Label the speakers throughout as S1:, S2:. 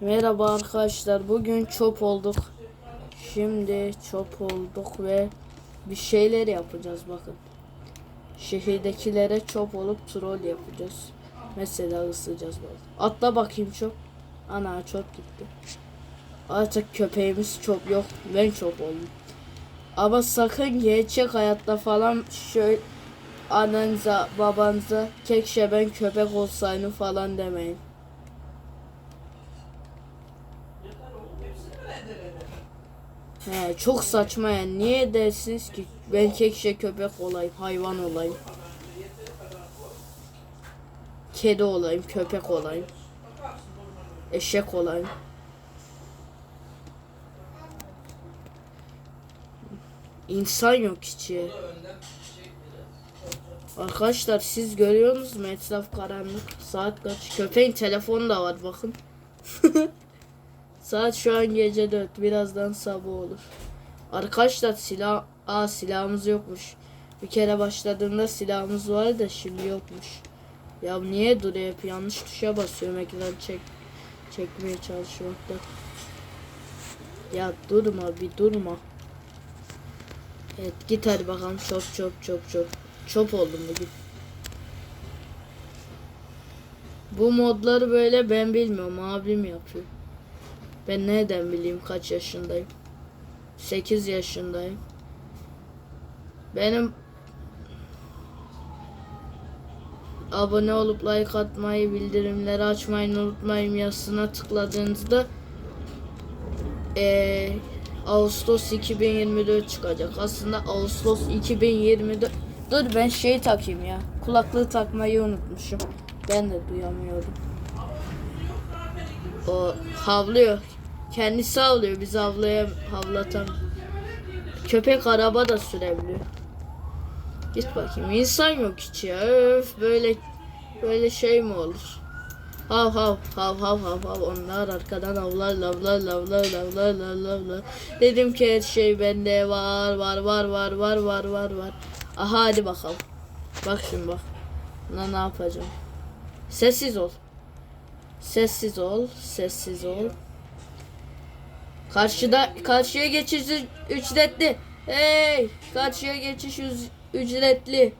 S1: Merhaba arkadaşlar. Bugün çöp olduk. Şimdi çöp olduk ve bir şeyler yapacağız bakın. Şehirdekilere çöp olup troll yapacağız. Mesela ısıracağız bazı. Atla bakayım çöp. Ana çöp gitti. Artık köpeğimiz çöp yok. Ben çöp oldum. Ama sakın gerçek hayatta falan şöyle ananıza babanıza keşke ben köpek olsaydım falan demeyin. He, çok saçma yani. Niye dersiniz ki ben keşke köpek olayım, hayvan olayım. Kedi olayım, köpek olayım. Eşek olayım. İnsan yok ya. Arkadaşlar siz görüyorsunuz mu etraf karanlık. Saat kaç? Köpeğin telefonu da var bakın. Saat şu an gece 4. Birazdan sabah olur. Arkadaşlar silah... Aa silahımız yokmuş. Bir kere başladığında silahımız vardı da şimdi yokmuş. Ya niye duruyor hep yanlış tuşa basıyorum ekran çek çekmeye çalışmakta. Ya durma bir durma. Evet git hadi bakalım çop çop çop çop. Çop oldum bugün. Bu modları böyle ben bilmiyorum abim yapıyor. Ben nereden bileyim kaç yaşındayım? 8 yaşındayım. Benim abone olup like atmayı, bildirimleri açmayı unutmayın yazısına tıkladığınızda eee Ağustos 2024 çıkacak. Aslında Ağustos 2024 Dur ben şey takayım ya. Kulaklığı takmayı unutmuşum. Ben de duyamıyorum. O havlıyor. Kendisi havlıyor. Biz havlaya havlatan. Köpek araba da sürebiliyor. Git bakayım. İnsan yok hiç ya. Öf böyle böyle şey mi olur? Hav hav hav hav hav hav onlar arkadan avlar lavlar lavlar lavlar lavlar lavlar. Dedim ki her şey bende var var var var var var var var. Aha hadi bakalım. Bak şimdi bak. Buna ne yapacağım? Sessiz ol. Sessiz ol, sessiz ol. Karşıda karşıya geçiş ücretli. Hey, karşıya geçiş ücretli.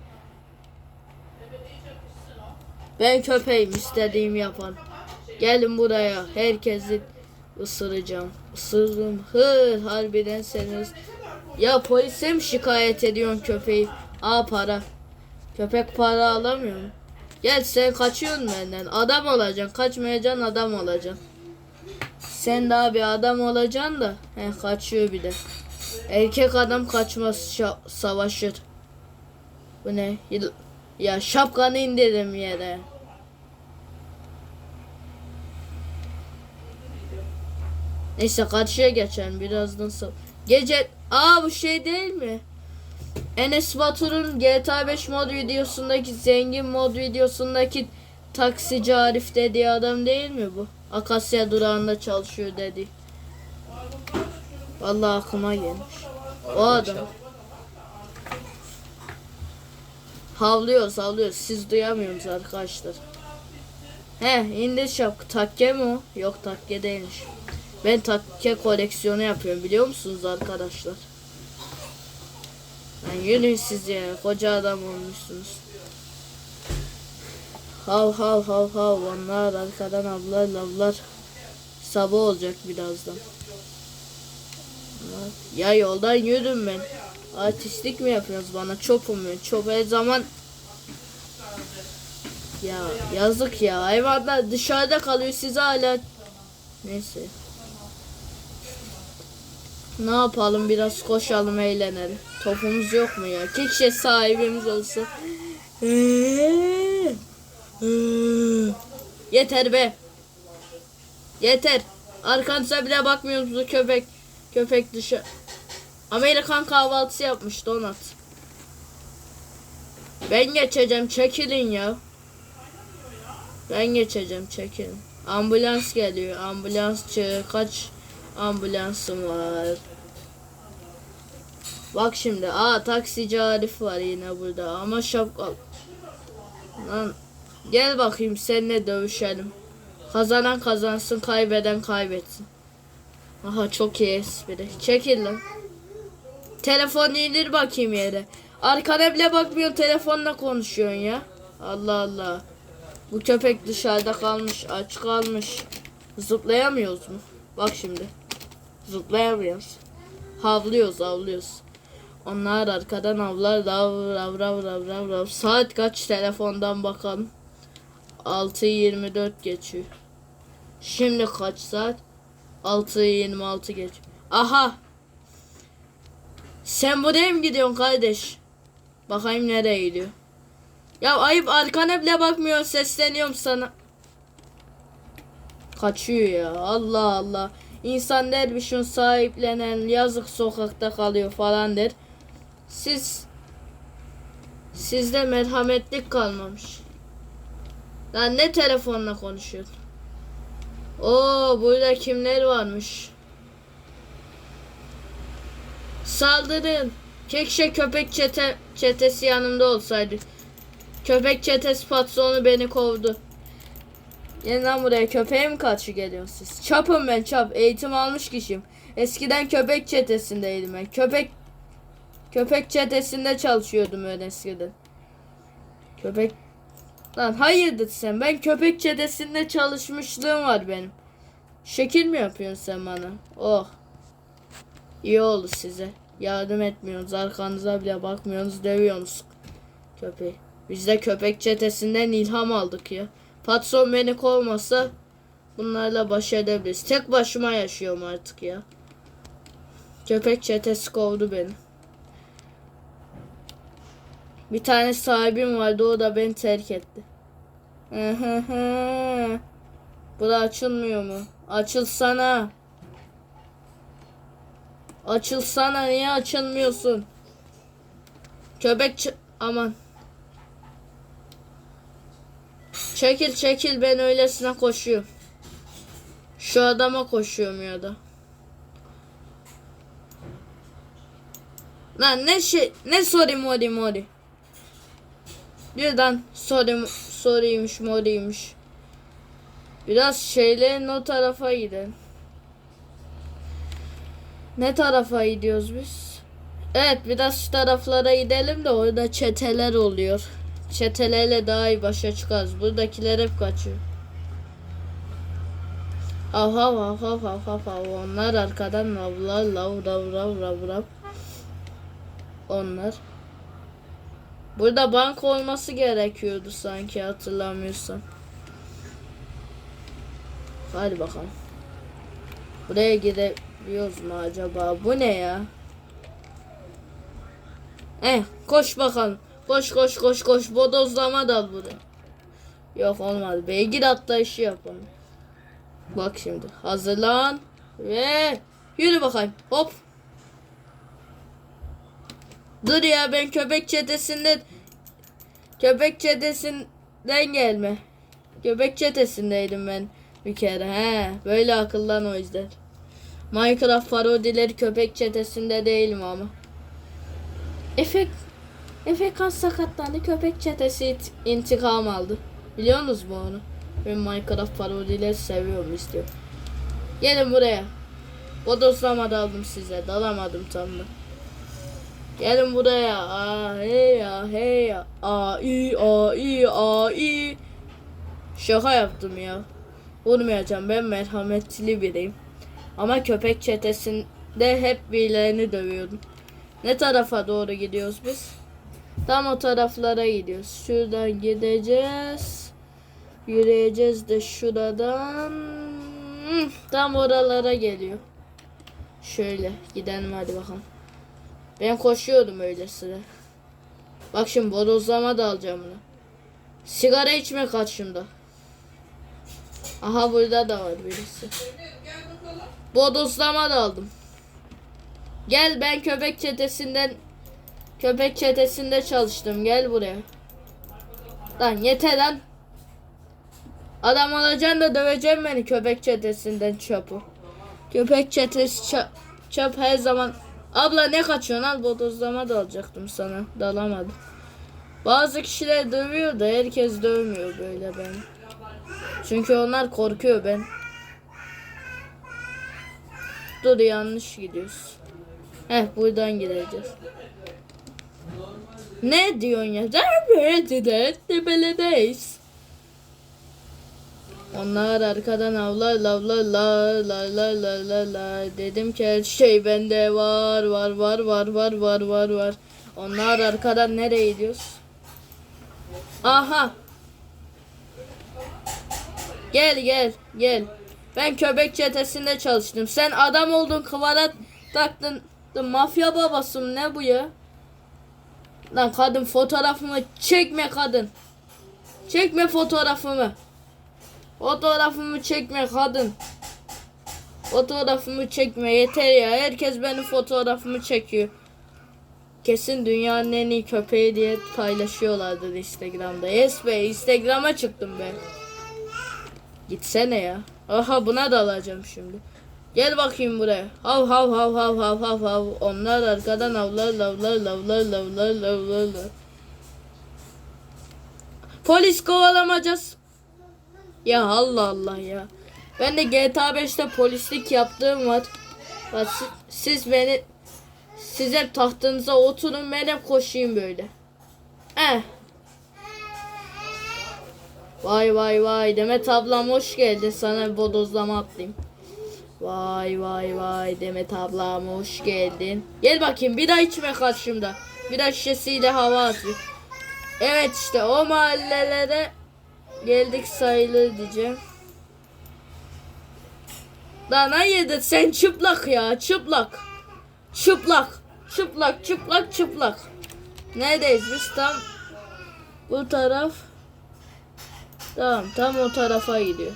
S1: Ben köpeğim, istediğimi yapan. Gelin buraya, herkesi ısıracağım. Isırırım. Hı, harbiden seniz. Ya polise mi şikayet ediyorsun köpeği? Aa para. Köpek para alamıyor mu? Gel sen kaçıyorsun benden. Adam olacaksın. Kaçmayacaksın adam olacaksın. Sen daha bir adam olacaksın da. He kaçıyor bir de. Erkek adam kaçmaz savaşır. Bu ne? Ya şapkanı indirim yere. Neyse karşıya geçelim birazdan. sa- Gece... Aa bu şey değil mi? Enes Batur'un GTA 5 mod videosundaki zengin mod videosundaki taksici Arif dediği adam değil mi bu? Akasya durağında çalışıyor dedi. Vallahi aklıma gelmiş. O adam. Havlıyoruz havlıyoruz. Siz duyamıyorsunuz arkadaşlar. He indir şapka. Takke mi o? Yok takke değilmiş. Ben takke koleksiyonu yapıyorum biliyor musunuz arkadaşlar? Lan yürüyün siz ya. Koca adam olmuşsunuz. Hav hav hav hav. Onlar arkadan avlar lavlar. Sabah olacak birazdan. Ya yoldan yürüm ben. Artistlik mi yapıyorsunuz bana? Çopum ben. Çop her zaman ya yazık ya. Hayvanlar dışarıda kalıyor. Siz hala neyse. Ne yapalım biraz koşalım eğlenelim. Topumuz yok mu ya? Keşke sahibimiz olsa. Yeter be. Yeter. Arkanıza bile bakmıyorsunuz köpek. Köpek dışı. Amerikan kahvaltısı yapmış donat. Ben geçeceğim çekilin ya. Ben geçeceğim çekilin. Ambulans geliyor. Ambulansçı kaç ambulansım var. Bak şimdi. Aa taksici Arif var yine burada ama şapka. Lan gel bakayım seninle dövüşelim. Kazanan kazansın, kaybeden kaybetsin. Aha çok iyi espri. Çekil lan. Telefon indir bakayım yere. Arkana bile bakmıyorsun telefonla konuşuyorsun ya. Allah Allah. Bu köpek dışarıda kalmış, aç kalmış. Zıplayamıyoruz mu? Bak şimdi. Zıplayamıyoruz. Havlıyoruz, havlıyoruz. Onlar arkadan avlar, rav rav rav rav rav. Saat kaç telefondan bakalım. 6.24 geçiyor. Şimdi kaç saat? 6.26 geçiyor. Aha! Sen buraya mı gidiyorsun kardeş? Bakayım nereye gidiyor. Ya ayıp arkana bile bakmıyor sesleniyorum sana. Kaçıyor ya Allah Allah. İnsan der bir sahiplenen yazık sokakta kalıyor falan der. Siz sizde merhametlik kalmamış. Lan ne telefonla konuşuyorsun? Oo burada kimler varmış? Saldırın. Keşke köpek çete, çetesi yanımda olsaydı. Köpek çetesi patronu beni kovdu. Yeniden buraya köpeğe mi karşı geliyorsunuz siz? Çapım ben çap. Eğitim almış kişiyim. Eskiden köpek çetesindeydim ben. Köpek köpek çetesinde çalışıyordum öyle eskiden. Köpek Lan hayırdır sen? Ben köpek çetesinde çalışmışlığım var benim. Şekil mi yapıyorsun sen bana? Oh. İyi oldu size. Yardım etmiyorsunuz. Arkanıza bile bakmıyorsunuz. Dövüyorsunuz köpeği. Biz de köpek çetesinden ilham aldık ya. Patron beni kovmasa bunlarla baş edebiliriz. Tek başıma yaşıyorum artık ya. Köpek çetesi kovdu beni. Bir tane sahibim vardı o da beni terk etti. Bu da açılmıyor mu? Açılsana. Açılsana niye açılmıyorsun? Köpek ç- aman. Çekil çekil ben öylesine koşuyorum. Şu adama koşuyorum ya da. Lan ne şey ne sorry mori mori. Birden sorry sorrymiş moriymiş. Biraz şeylerin o tarafa gidelim. Ne tarafa gidiyoruz biz? Evet biraz şu taraflara gidelim de orada çeteler oluyor. Çetelerle daha iyi başa çıkarız. Buradakiler hep kaçıyor. Aha aha aha aha aha onlar arkadan lavlar lav rav rav rav rav. Onlar. Burada bank olması gerekiyordu sanki hatırlamıyorsam. Hadi bakalım. Buraya gidebiliyoruz mu acaba? Bu ne ya? Eh koş bakalım. Koş koş koş koş. Bodozlama dal buraya. Yok olmadı. Beygir atlayışı yapalım. Bak şimdi. Hazırlan. Ve yürü bakayım. Hop. Dur ya ben köpek çetesinde köpek çetesinden gelme. Köpek çetesindeydim ben bir kere. He, böyle akıllan o yüzden. Minecraft parodileri köpek çetesinde değilim ama. Efe Efe kas sakatlandı. Köpek çetesi intikam aldı. Biliyor musunuz bu onu? Ben Minecraft parodileri seviyorum istiyorum. Gelin buraya. Bodoslama daldım size. Dalamadım tam da. Gelin buraya. Aa, hey ya hey ya. Aa i a i a i. Şaka yaptım ya. Vurmayacağım ben merhametli biriyim. Ama köpek çetesinde hep birilerini dövüyordum. Ne tarafa doğru gidiyoruz biz? Tam o taraflara gidiyoruz. Şuradan gideceğiz. Yürüyeceğiz de şuradan. Tam oralara geliyor. Şöyle gidelim hadi bakalım. Ben koşuyordum öylesine. Bak şimdi bodozlama da alacağım bunu. Sigara içme karşımda. Aha burada da var birisi. Bodozlama da aldım. Gel ben köpek çetesinden köpek çetesinde çalıştım. Gel buraya. Lan yeter lan. Adam alacaksın da döveceğim beni köpek çetesinden çöpü. Köpek çetesi ça- çöp her zaman. Abla ne kaçıyorsun al bodozlama da alacaktım sana. Dalamadım. Bazı kişiler dövüyor da herkes dövmüyor böyle beni. Çünkü onlar korkuyor ben. Dur yanlış gidiyoruz. Heh buradan gideceğiz. Ne diyorsun ya? Tepeledeyiz. Onlar arkadan avlar lavlar la la la la la la dedim ki her şey bende var var var var var var var var. Onlar arkadan nereye gidiyoruz? Aha. Gel gel gel. Ben köpek çetesinde çalıştım. Sen adam oldun kıvarat taktın. Mafya babasın ne bu ya? Lan kadın fotoğrafımı çekme kadın. Çekme fotoğrafımı. Fotoğrafımı çekme kadın. Fotoğrafımı çekme yeter ya. Herkes benim fotoğrafımı çekiyor. Kesin dünyanın en iyi köpeği diye paylaşıyorlardır Instagram'da. Yes be Instagram'a çıktım ben. Gitsene ya. Aha buna da alacağım şimdi. Gel bakayım buraya. Hav hav hav hav hav hav hav. Onlar arkadan avlar lavlar lavlar lavlar lavlar. Polis kovalamacağız. Ya Allah Allah ya. Ben de GTA 5'te polislik yaptığım var. Bak siz, siz beni siz tahtınıza oturun ben hep koşayım böyle. Eh. Vay vay vay Demet ablam hoş geldin sana bir bodozlama atlayayım. Vay vay vay Demet ablam hoş geldin. Gel bakayım bir daha içme karşımda. Bir daha şişesiyle hava atıyor. Evet işte o mahallelere geldik sayılır diyeceğim. Lan hayırdır sen çıplak ya çıplak. Çıplak. Çıplak çıplak çıplak. Neredeyiz biz tam bu taraf. Tamam tam o tarafa gidiyor.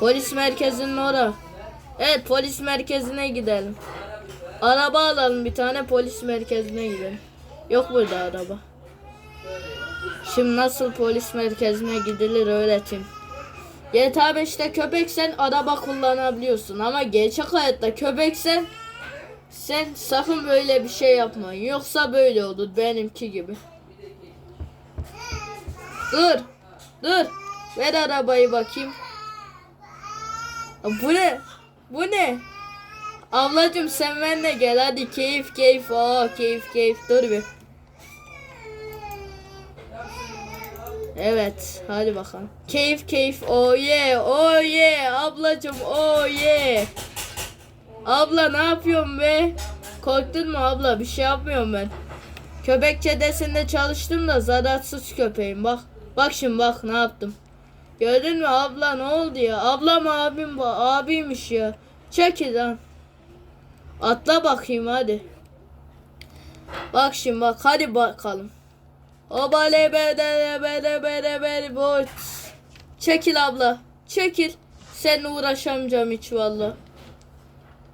S1: Polis merkezinin ora. Evet polis merkezine gidelim. Araba alalım bir tane polis merkezine gidelim. Yok burada araba. Şimdi nasıl polis merkezine gidilir öğreteyim. GTA 5'te köpeksen araba kullanabiliyorsun ama gerçek hayatta köpeksen sen sakın böyle bir şey yapma. Yoksa böyle olur benimki gibi. Dur. Dur. Ver arabayı bakayım. Bu ne? Bu ne? Ablacım sen benimle gel hadi keyif keyif. Aa keyif keyif. Dur bir. Evet, hadi bakalım. Keyif keyif. Oh yeah, oh yeah. Ablacım, oh yeah. Abla ne yapıyorsun be? Korktun mu abla? Bir şey yapmıyorum ben. Köpek çetesinde çalıştım da zararsız köpeğim. Bak, bak şimdi bak ne yaptım. Gördün mü abla ne oldu ya? Ablam abim bu abiymiş ya. Çekil lan. Atla bakayım hadi. Bak şimdi bak hadi bakalım. Obale bede bede bede bede bot. Çekil abla. Çekil. Seninle uğraşamayacağım hiç valla.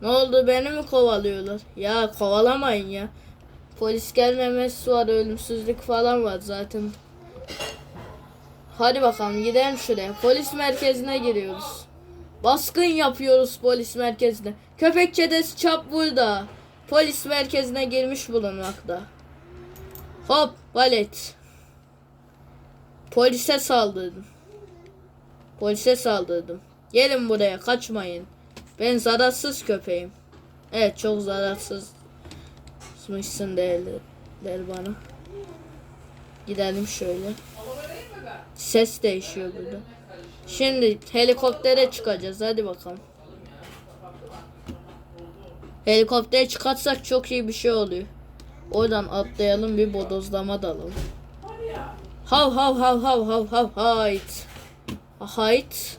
S1: Ne oldu beni mi kovalıyorlar? Ya kovalamayın ya. Polis gelmemesi var ölümsüzlük falan var zaten. Hadi bakalım gidelim şuraya. Polis merkezine giriyoruz. Baskın yapıyoruz polis merkezine. Köpek çetesi çap burada. Polis merkezine girmiş bulunmakta. Hop valet. Polise saldırdım. Polise saldırdım. Gelin buraya kaçmayın. Ben zararsız köpeğim. Evet çok zararsızmışsın derler bana. Gidelim şöyle. Ses değişiyor burada. Şimdi helikoptere çıkacağız. Hadi bakalım. Helikoptere çıkartsak çok iyi bir şey oluyor. Oradan atlayalım bir bodozlama dalalım. Hav hav hav hav hav hav hayt. Hayt.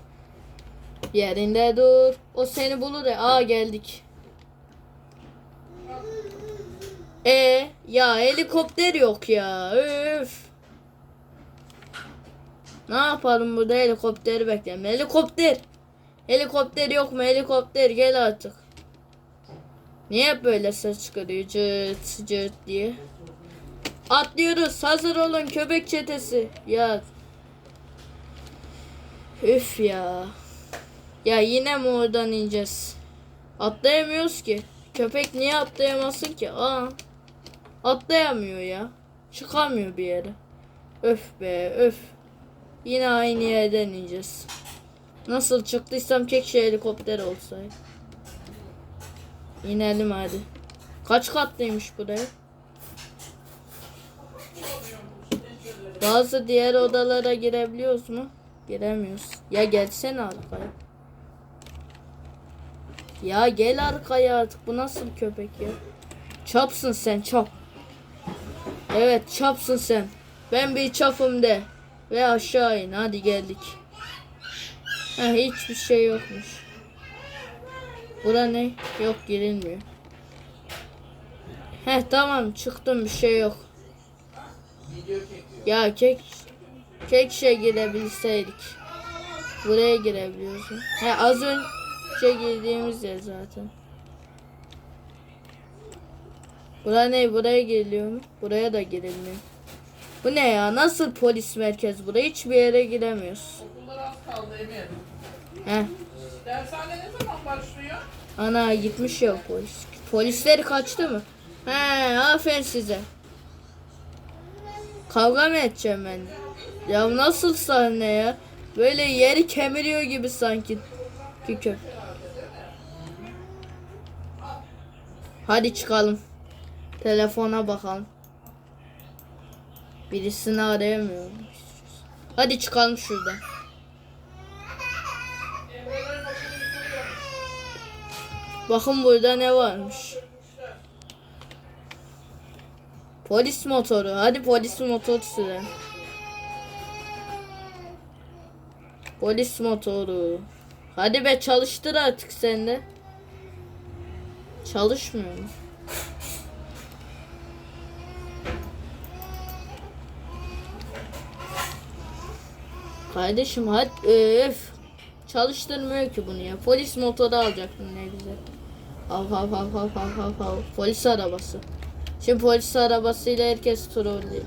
S1: Yerinde dur. O seni bulur ya. Aa geldik. E ya helikopter yok ya. Üf. Ne yapalım burada helikopteri bekleyelim. Helikopter. Helikopter yok mu? Helikopter gel artık. Niye böyle ses çıkarıyor cırt cırt diye. Atlıyoruz. Hazır olun köpek çetesi. Ya. Üf ya. Ya yine mi oradan ineceğiz? Atlayamıyoruz ki. Köpek niye atlayamasın ki? Aa. Atlayamıyor ya. Çıkamıyor bir yere. Öf be öf. Yine aynı yerden ineceğiz. Nasıl çıktıysam keşke helikopter olsaydı. İnelim hadi. Kaç katlıymış buraya? Bazı diğer odalara girebiliyoruz mu? Giremiyoruz. Ya gelsene arkaya. Ya gel arkaya artık. Bu nasıl köpek ya? Çapsın sen çap. Evet çapsın sen. Ben bir çapım de. Ve aşağı in. Hadi geldik. Heh, hiçbir şey yokmuş. Bura ne? Yok girilmiyor. Heh tamam çıktım bir şey yok. Ya kek kek şey girebilseydik. Buraya girebiliyorsun. He az önce girdiğimiz yer zaten. Bura ne? Buraya geliyor mu? Buraya da girilmiyor. Bu ne ya? Nasıl polis merkez buraya? Hiçbir yere giremiyoruz.
S2: Okullar az kaldı Emir.
S1: Heh.
S2: Dershane ne zaman başlıyor?
S1: Ana gitmiş ya polis. Polisleri kaçtı mı? He aferin size. Kavga mı edeceğim ben? Ya nasıl sahne ya? Böyle yeri kemiriyor gibi sanki. Kükü. Hadi çıkalım. Telefona bakalım. Birisini arayamıyorum. Hadi çıkalım şuradan. Bakın burada ne varmış. Polis motoru. Hadi polis motoru sürelim. Polis motoru. Hadi be çalıştır artık sen de. Çalışmıyor mu? Kardeşim hadi öf. Çalıştırmıyor ki bunu ya. Polis motoru alacaktım ne güzel. Hav hav hav hav hav hav hav. Polis arabası. Şimdi polis arabasıyla herkes trollüyor.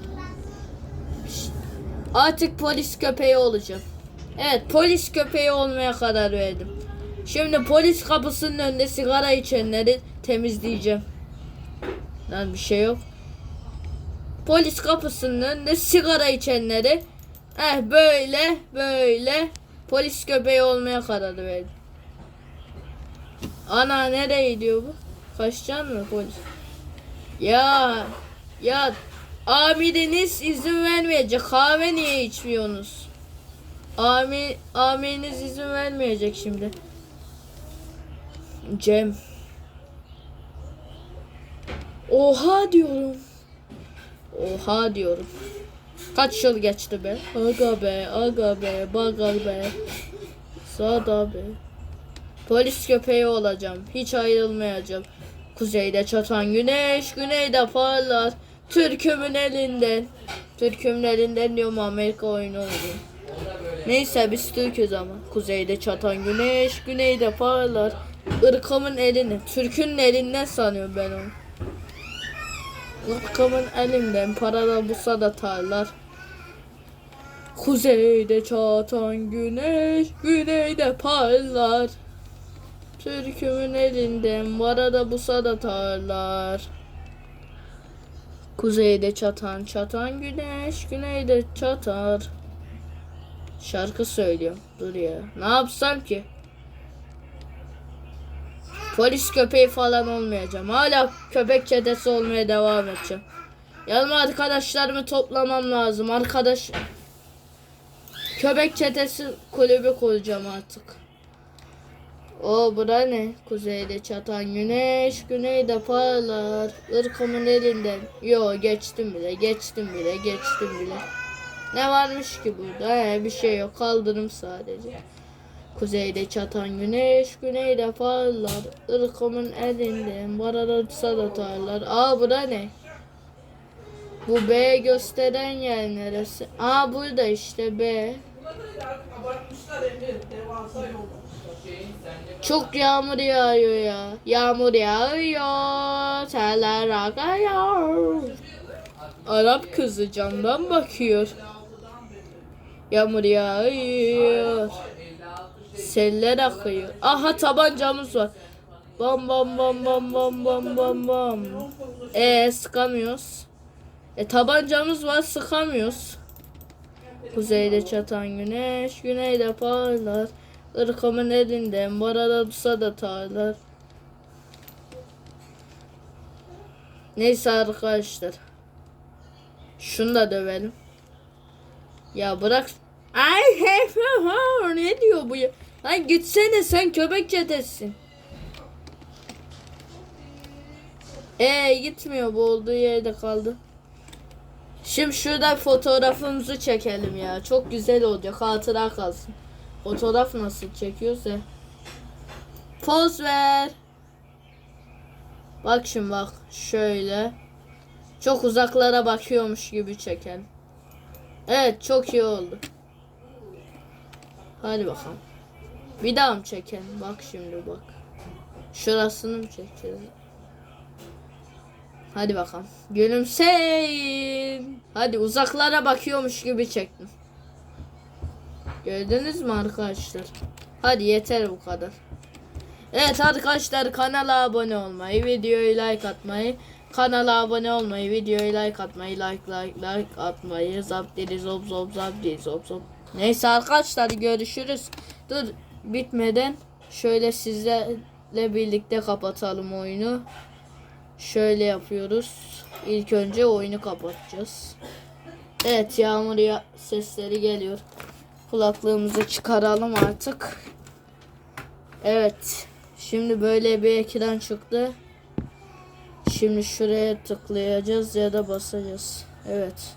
S1: Artık polis köpeği olacağım. Evet polis köpeği olmaya karar verdim. Şimdi polis kapısının önünde sigara içenleri temizleyeceğim. Lan bir şey yok. Polis kapısının önünde sigara içenleri eh böyle böyle polis köpeği olmaya karar verdim. Ana nereye gidiyor bu? Kaçacaksın mı polis? Ya ya amiriniz izin vermeyecek. Kahve niye içmiyorsunuz? Ami, amiriniz izin vermeyecek şimdi. Cem. Oha diyorum. Oha diyorum. Kaç yıl geçti be? Aga be, aga be, baga be. Sada be. Polis köpeği olacağım. Hiç ayrılmayacağım. Kuzeyde çatan güneş, güneyde parlar. Türkümün elinden. Türkümün elinden diyorum Amerika oyunu oynuyor. Neyse biz Türk'üz ama. Kuzeyde çatan güneş, güneyde parlar. Irkımın elini, Türk'ün elinden sanıyorum ben onu. Irkımın elinden, parada busa da tarlar. Kuzeyde çatan güneş, güneyde parlar. Türkümün elinden varada busa da tarlar. Kuzeyde çatan çatan güneş, güneyde çatar. Şarkı söylüyorum. Dur ya. Ne yapsam ki? Polis köpeği falan olmayacağım. Hala köpek çetesi olmaya devam edeceğim. Yanıma arkadaşlarımı toplamam lazım. Arkadaş köpek çetesi kulübü kuracağım artık. O bura ne? Kuzeyde çatan güneş, güneyde parlar. Irkımın elinden. Yo geçtim bile, geçtim bile, geçtim bile. Ne varmış ki burada? He, bir şey yok. Kaldırım sadece. Kuzeyde çatan güneş, güneyde parlar. Irkımın elinden, barada salatarlar. Aa bura ne? Bu B gösteren yer neresi? Aa burada işte B.
S2: Da abartmışlar Emir. Devasa yolda.
S1: Çok yağmur yağıyor ya. Yağmur yağıyor. Teller akıyor. Arap kızı camdan bakıyor. Yağmur yağıyor. Seller akıyor. Aha tabancamız var. Bam bam bam bam bam bam bam bam. E sıkamıyoruz. E tabancamız var sıkamıyoruz. Kuzeyde çatan güneş, güneyde parlar. Irkamın elinden barada tutsa da tarlar. Neyse arkadaşlar. Şunu da dövelim. Ya bırak. Ay hey, ne diyor bu ya? Lan gitsene sen köpek çetesin. Ee gitmiyor bu olduğu yerde kaldı. Şimdi şurada fotoğrafımızı çekelim ya. Çok güzel olacak. Hatıra kalsın. Fotoğraf nasıl çekiyorsa. Poz ver. Bak şimdi bak. Şöyle. Çok uzaklara bakıyormuş gibi çekelim. Evet çok iyi oldu. Hadi bakalım. Bir daha mı çekelim? Bak şimdi bak. Şurasını mı çekeceğiz? Hadi bakalım. Gülümseyin. Hadi uzaklara bakıyormuş gibi çektim. Gördünüz mü arkadaşlar? Hadi yeter bu kadar. Evet arkadaşlar kanala abone olmayı, videoyu like atmayı, kanala abone olmayı, videoyu like atmayı, like like like atmayı, zap zop zop zap zop zop. Neyse arkadaşlar görüşürüz. Dur bitmeden şöyle sizlerle birlikte kapatalım oyunu. Şöyle yapıyoruz. İlk önce oyunu kapatacağız. Evet yağmur ya sesleri geliyor. Kulaklığımızı çıkaralım artık. Evet. Şimdi böyle bir ekran çıktı. Şimdi şuraya tıklayacağız ya da basacağız. Evet.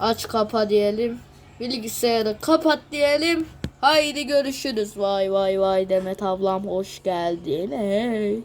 S1: Aç kapa diyelim. Bilgisayarı kapat diyelim. Haydi görüşürüz. Vay vay vay Demet ablam hoş geldin. Hey.